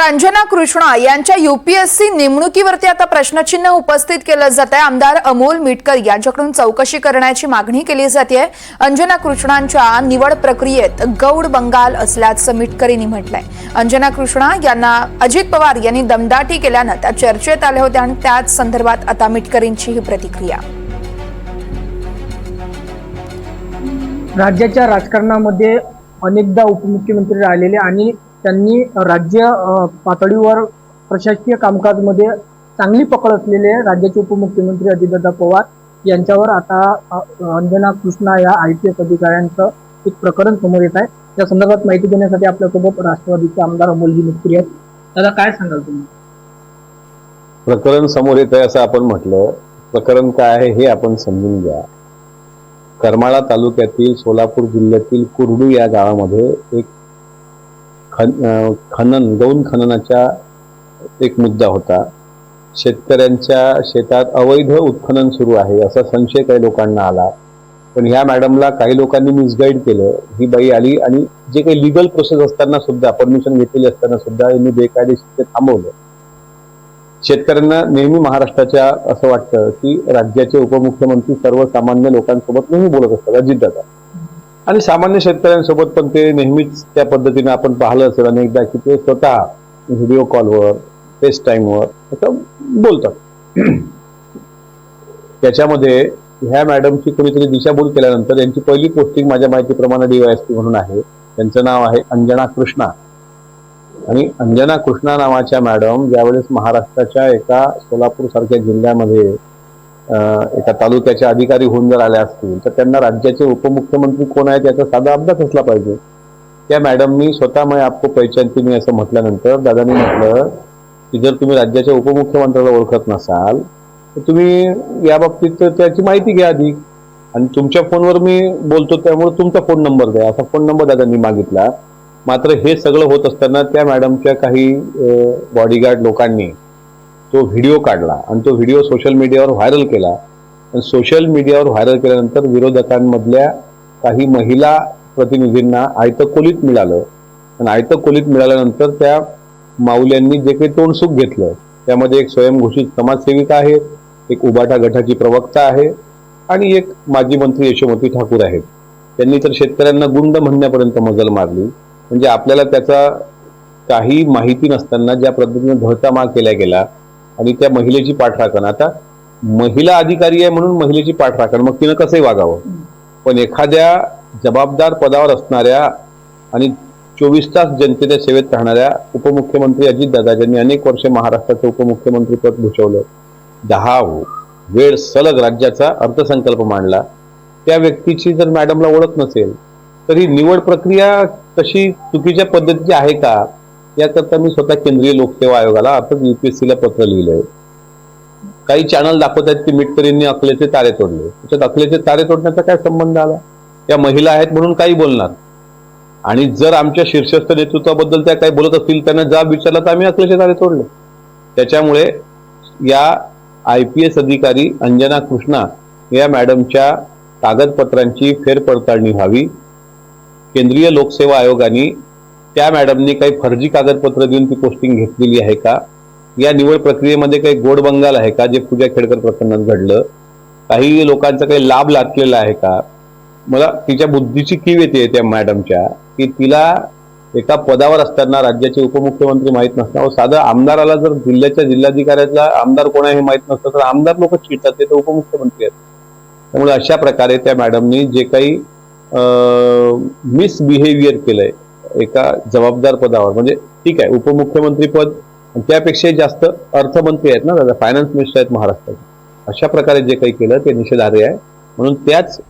तर अंजना कृष्णा यांच्या युपीएससी नेमणुकीवरती आता प्रश्नचिन्ह उपस्थित केलं जात आहे. आमदार अमोल मिटकर यांच्याकडून चौकशी करण्याची मागणी केली जाते अंजना कृष्णांच्या निवड प्रक्रियेत गौड बंगाल असल्याचं मिटकर यांनी म्हटलंय. अंजना कृष्णा यांना अजित पवार यांनी दमदाटी केल्यानं त्या चर्चेत आल्या होत्या आणि त्याच संदर्भात आता मिटकरींची ही प्रतिक्रिया. राज्याच्या राजकारणामध्ये अनेकदा उपमुख्यमंत्री राहिलेले आणि त्यांनी राज्य पातळीवर प्रशासकीय कामकाजमध्ये चांगली पकड असलेले राज्याचे उपमुख्यमंत्री अजितदादा पवार यांच्यावर आता अंजना कृष्णा या आय पी एस अधिकाऱ्यांचं एक प्रकरण समोर येत आहे. त्या संदर्भात माहिती देण्यासाठी आपल्यासोबत राष्ट्रवादीचे आमदार अमोलजी मिस्त्री आहेत. त्याला काय सांगाल तुम्ही? प्रकरण समोर येत आहे असं आपण म्हटलं. प्रकरण काय आहे हे आपण समजून घ्या. करमाळा तालुक्यातील सोलापूर जिल्ह्यातील कुर्डू या गावामध्ये एक खन खनन गौण खननाचा एक मुद्दा होता. शेतकऱ्यांच्या शेतात अवैध उत्खनन सुरू आहे असा संशय काही लोकांना आला. पण ह्या मॅडमला काही लोकांनी मिसगाईड केलं. ही बाई आली आणि जे काही लिगल प्रोसेस असताना सुद्धा परमिशन घेतलेली असताना सुद्धा यांनी बेकायदेशीर ते थांबवलं. शेतकऱ्यांना नेहमी महाराष्ट्राच्या असं वाटतं की राज्याचे उपमुख्यमंत्री सर्वसामान्य लोकांसोबत नेहमी बोलत असतात. अजितदादा. आणि सामान्य शेतकऱ्यांसोबत पण ते नेहमीच त्या पद्धतीने आपण पाहिलं असेल अनेकदा की ते स्वतः व्हिडिओ कॉलवर फेस टाईमवर असं बोलतात. त्याच्यामध्ये ह्या मॅडमची कोणीतरी दिशाभूल केल्यानंतर यांची पहिली पोस्टिंग माझ्या माहितीप्रमाणे डीवायएसपी म्हणून आहे. त्यांचं नाव आहे अंजना कृष्णा. आणि अंजना कृष्णा नावाच्या मॅडम ज्यावेळेस महाराष्ट्राच्या एका सोलापूर सारख्या जिल्ह्यामध्ये एका तालुक्याच्या अधिकारी होऊन जर आल्या असतील तर त्यांना राज्याचे उपमुख्यमंत्री कोण आहेत याचा साधा अभ्यास असला पाहिजे. त्या मॅडमनी स्वतः मैं आपको पहचानते मी असं म्हटल्यानंतर दादानी म्हटलं की जर तुम्ही राज्याच्या उपमुख्यमंत्र्याला ओळखत नसाल तर तुम्ही या बाबतीत त्याची माहिती घ्या आधी. आणि तुमच्या फोनवर मी बोलतो त्यामुळे तुमचा फोन नंबर द्या. असा फोन नंबर दादांनी मागितला. मात्र हे सगळं होत असताना त्या मॅडमच्या काही बॉडीगार्ड लोकांनी तो व्हिडिओ काढला आणि तो व्हिडिओ सोशल मीडियावर व्हायरल केला. आणि सोशल मीडियावर व्हायरल केल्यानंतर विरोधकांमधल्या काही महिला प्रतिनिधींना आयतं कोलीत मिळालं. आणि आयतं मिळाल्यानंतर त्या माऊल्यांनी जे काही तोंडसुख घेतलं त्यामध्ये एक स्वयंघोषित समाजसेविका आहे एक उबाटा गटाची प्रवक्ता आहे आणि एक माजी मंत्री यशोमती ठाकूर आहेत. त्यांनी तर शेतकऱ्यांना गुंड म्हणण्यापर्यंत मजल मारली. म्हणजे आपल्याला त्याचा काही माहिती नसताना ज्या पद्धतीने धळता केला गेला आणि त्या महिलेची पाठराखण आता महिला अधिकारी आहे म्हणून महिलेची पाठराखण मग तिनं कसंही वागावं? पण एखाद्या जबाबदार पदावर असणाऱ्या आणि चोवीस तास जनतेच्या सेवेत राहणाऱ्या उपमुख्यमंत्री अजितदादा ज्यांनी अनेक वर्ष महाराष्ट्राचं उपमुख्यमंत्री पद भूषवलं. दहा हो, वेळ सलग राज्याचा अर्थसंकल्प मांडला. त्या व्यक्तीची जर मॅडमला ओळख नसेल तर ही निवड प्रक्रिया तशी चुकीच्या पद्धतीची आहे का? याकरता मी स्वतः केंद्रीय लोकसेवा आयोगाला अर्थात युपीएससीला पत्र लिहिलंय. काही चॅनल दाखवत आहेत की मिटकरींनी अकलेचे तारे तोडले. त्याच्यात अकलेचे तारे तोडण्याचा काय संबंध आला? त्या महिला आहेत म्हणून काही बोलणार. आणि जर आमच्या शीर्षस्थ नेतृत्वाबद्दल त्या काही बोलत असतील त्यांना जाब विचारला तर आम्ही अकलेचे तारे तोडले. त्याच्यामुळे या आय पी एस अधिकारी अंजना कृष्णा या मॅडमच्या कागदपत्रांची फेरपडताळणी व्हावी. केंद्रीय लोकसेवा आयोगाने त्या मॅडमनी काही फर्जी कागदपत्र देऊन ती पोस्टिंग घेतलेली आहे का? या निवड प्रक्रियेमध्ये काही गोड बंगाल आहे का? जे पूजा खेडकर प्रकरणात घडलं. काही लोकांचा काही लाभ लाटलेला आहे का? मला तिच्या बुद्धीची कीव येते त्या मॅडमच्या की तिला एका पदावर असताना राज्याचे उपमुख्यमंत्री माहीत नसतं साधं आमदाराला जर जिल्ह्याच्या जिल्हाधिकाऱ्याला आमदार कोण आहे हे माहीत नसतं तर आमदार लोक चिडतात ते तर उपमुख्यमंत्री आहेत. त्यामुळे अशा प्रकारे त्या मॅडमनी जे काही मिसबिहेवियर केलंय एका जबाबदार पदावर. म्हणजे ठीक आहे उपमुख्यमंत्री पद त्यापेक्षाही जास्त अर्थमंत्री आहेत ना दादा फायनान्स मिनिस्टर आहेत महाराष्ट्राचे. अशा प्रकारे जे काही केलं ते निषेधार्ह आहे. म्हणून त्याच